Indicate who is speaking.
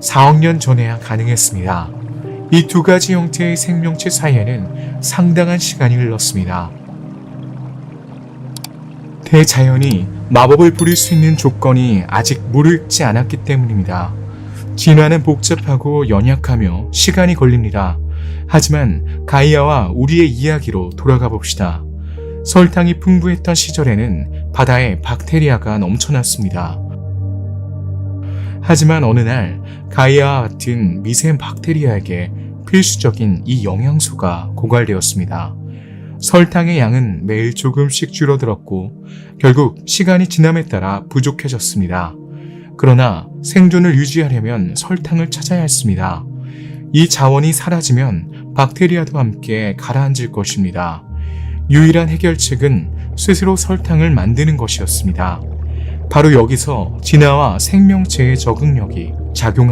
Speaker 1: 4억 년 전에야 가능했습니다. 이 두 가지 형태의 생명체 사이에는 상당한 시간이 흘렀습니다. 대자연이 마법을 부릴 수 있는 조건이 아직 무르익지 않았기 때문입니다. 진화는 복잡하고 연약하며 시간이 걸립니다. 하지만 가이아와 우리의 이야기로 돌아가 봅시다. 설탕이 풍부했던 시절에는 바다에 박테리아가 넘쳐났습니다. 하지만 어느 날 가이아와 같은 미세 박테리아에게 필수적인 이 영양소가 고갈되었습니다. 설탕의 양은 매일 조금씩 줄어들었고 결국 시간이 지남에 따라 부족해졌습니다. 그러나 생존을 유지하려면 설탕을 찾아야 했습니다. 이 자원이 사라지면 박테리아도 함께 가라앉을 것입니다. 유일한 해결책은 스스로 설탕을 만드는 것이었습니다. 바로 여기서 진화와 생명체의 적응력이 작용합니다.